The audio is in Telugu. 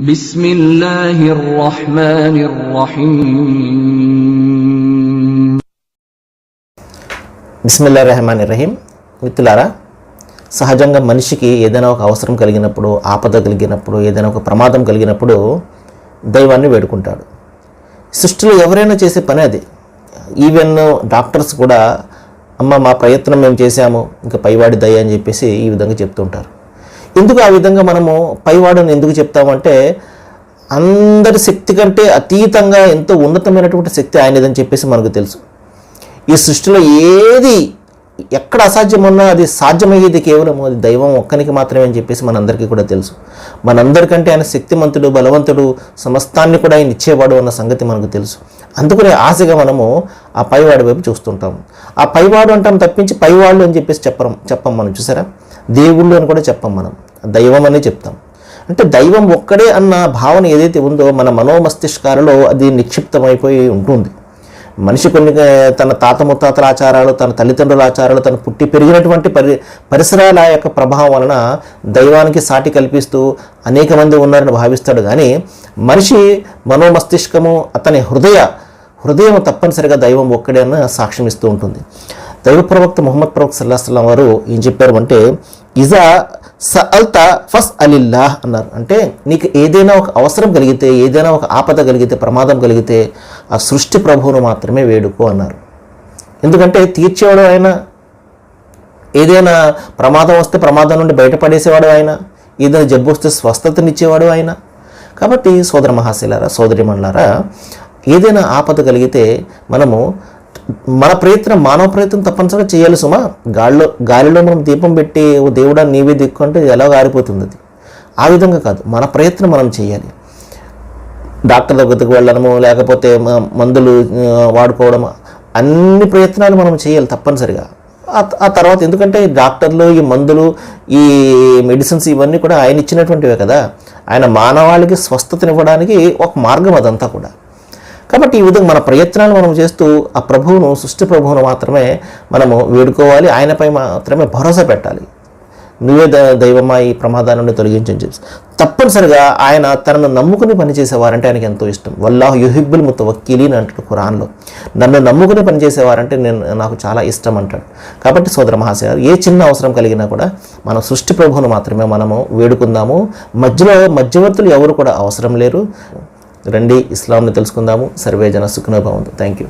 بسم الله الرحمن الرحيم బిస్మిల్లా రెహమాన్ రహీం మిత్రులారా సహజంగా మనిషికి ఏదైనా ఒక అవసరం కలిగినప్పుడు ఆపద కలిగినప్పుడు ఏదైనా ఒక ప్రమాదం కలిగినప్పుడు దైవాన్ని వేడుకుంటాడు సృష్టిలో ఎవరైనా చేసే పని అది ఈవెన్ డాక్టర్స్ కూడా అమ్మ మా ప్రయత్నం మేము చేశాము ఇంకా పైవాడి దయ అని చెప్పేసి ఈ విధంగా చెప్తుంటారు ఎందుకు ఆ విధంగా మనము పైవాడని ఎందుకు చెప్తామంటే అందరి శక్తి కంటే అతీతంగా ఎంతో ఉన్నతమైనటువంటి శక్తి ఆయనదని చెప్పేసి మనకు తెలుసు. ఈ సృష్టిలో ఏది ఎక్కడ అసాధ్యం ఉన్నా అది సాధ్యమయ్యేది కేవలం అది దైవం ఒక్కనికి మాత్రమే అని చెప్పేసి మనందరికీ కూడా తెలుసు. మనందరికంటే ఆయన శక్తిమంతుడు బలవంతుడు సమస్తాన్ని కూడా ఆయన ఇచ్చేవాడు అన్న సంగతి మనకు తెలుసు. అందుకనే ఆశగా మనము ఆ పైవాడి వైపు చూస్తుంటాము. ఆ పైవాడు అంటాం తప్పించి పైవాళ్ళు అని చెప్పేసి చెప్పం చెప్పం మనం చూసారా? దేవుళ్ళు అని కూడా చెప్పం మనం. దైవం అనే చెప్తాం. అంటే దైవం ఒక్కడే అన్న భావన ఏదైతే ఉందో మన మనోమస్తిష్కాలలో అది నిక్షిప్తమైపోయి ఉంటుంది. మనిషి కొన్ని తన తాత ముత్తాతల ఆచారాలు తన తల్లిదండ్రుల ఆచారాలు తన పుట్టి పెరిగినటువంటి పరి పరిసరాల యొక్క ప్రభావం వలన దైవానికి సాటి కల్పిస్తూ అనేక మంది ఉన్నారని భావిస్తాడు. కానీ మనిషి మనోమస్తిష్కము అతని హృదయ హృదయం తప్పనిసరిగా దైవం ఒక్కడే అన్న సాక్ష్యం ఇస్తూ ఉంటుంది. దైవ ప్రవక్త ముహమ్మద్ ప్రవక్త సల్లాహస్లాం వారు ఏం చెప్పారు అంటే ఇజా స అల్తా ఫస్ అలిల్లాహ్ అన్నారు. అంటే నీకు ఏదైనా ఒక అవసరం కలిగితే ఏదైనా ఒక ఆపద కలిగితే ప్రమాదం కలిగితే ఆ సృష్టి ప్రభువును మాత్రమే వేడుకో అన్నారు. ఎందుకంటే తీర్చేవాడు ఆయన ఏదైనా ప్రమాదం వస్తే ప్రమాదం నుండి బయటపడేసేవాడు ఆయన ఏదైనా జబ్బు వస్తే స్వస్థతనిచ్చేవాడు ఆయన. కాబట్టి సోదర మహాశిలారా సోదరిమణులారా ఏదైనా ఆపద కలిగితే మనము మన ప్రయత్నం మానవ ప్రయత్నం తప్పనిసరిగా చేయాలి సుమా. గాలిలో గాలిలో మనం దీపం పెట్టి ఓ దేవుడా నీవే దిక్కు అంటే ఎలా గారిపోతుంది అది? ఆ విధంగా కాదు. మన ప్రయత్నం మనం చేయాలి. డాక్టర్ దగ్గరకు వెళ్ళడము లేకపోతే మందులు వాడుకోవడము వాడుకోవడం అన్ని ప్రయత్నాలు మనం చేయాలి తప్పనిసరిగా. ఆ- తర్వాత ఎందుకంటే డాక్టర్లు ఈ మందులు ఈ మెడిసిన్స్ ఇవన్నీ కూడా ఆయన ఇచ్చినటువంటివే కదా. ఆయన మానవాళికి స్వస్థతనివ్వడానికి ఒక మార్గం అదంతా కూడా. కాబట్టి ఈ విధంగా మన ప్రయత్నాలు మనం చేస్తూ ఆ ప్రభువును సృష్టి ప్రభువును మాత్రమే మనము వేడుకోవాలి. ఆయనపై మాత్రమే భరోసా పెట్టాలి. నువ్వే దైవమా ఈ ప్రమాదాల నుండి తొలగించని చెప్పి. తప్పనిసరిగా ఆయన తనను నమ్ముకుని పనిచేసేవారంటే ఆయనకి ఎంతో ఇష్టం. వల్లాహు యుహిబ్బుల్ ముతవక్కీలీన్ అంటాడు ఖురాన్లో. నన్ను నమ్ముకుని పనిచేసేవారంటే నేను నాకు చాలా ఇష్టం అంటాడు. కాబట్టి సోదర మహాశయ ఏ చిన్న అవసరం కలిగినా కూడా మనం సృష్టి ప్రభువును మాత్రమే మనము వేడుకుందాము. మధ్యలో మధ్యవర్తులు ఎవరు కూడా అవసరం లేరు. రండి ఇస్లాంని తెలుసుకుందాము. సర్వే జన సుఖనోభవంతు థ్యాంక్ యూ